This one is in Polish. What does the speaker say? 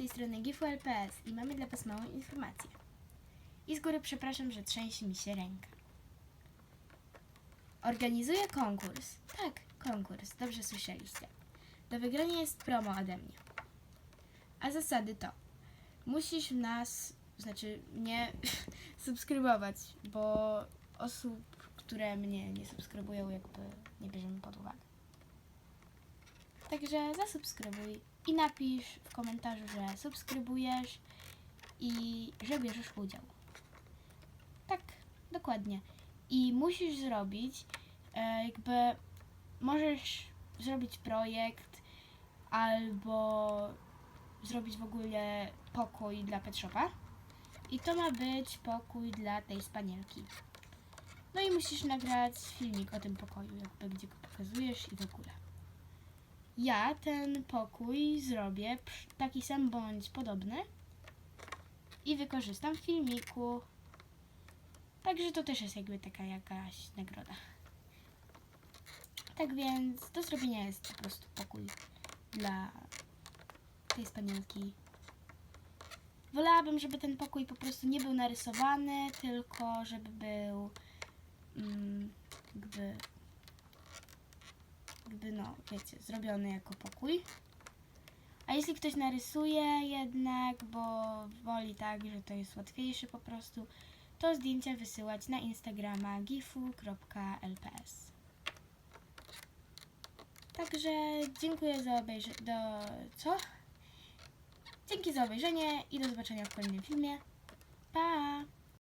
tej strony GIFU.LPS i mamy dla Was małą informację. I z góry przepraszam, że trzęsie mi się ręka. Organizuję konkurs. Tak, konkurs, dobrze słyszeliście. Do wygrania jest promo ode mnie. A zasady to musisz nas, znaczy mnie subskrybować, bo osób, które mnie nie subskrybują, jakby nie bierzemy pod uwagę. Także zasubskrybuj i napisz w komentarzu, że subskrybujesz i że bierzesz udział. Tak, dokładnie. I musisz zrobić, e, jakby możesz zrobić projekt albo zrobić w ogóle pokój dla Pet Shopa. I to ma być pokój dla tej spanielki. No i musisz nagrać filmik o tym pokoju, jakby gdzie go pokazujesz i w ogóle. Ja ten pokój zrobię taki sam bądź podobny i wykorzystam w filmiku. Także to też jest jakby taka jakaś nagroda. Tak więc do zrobienia jest po prostu pokój dla tej spanielki. Wolałabym, żeby ten pokój po prostu nie był narysowany, tylko żeby był mm, jakby no, wiecie, zrobiony jako pokój. A jeśli ktoś narysuje jednak, bo woli tak, że to jest łatwiejsze po prostu, to zdjęcia wysyłać na Instagrama gifu.lps. Także dziękuję za obejrzenie. Do co? Dzięki za obejrzenie i do zobaczenia w kolejnym filmie. Pa!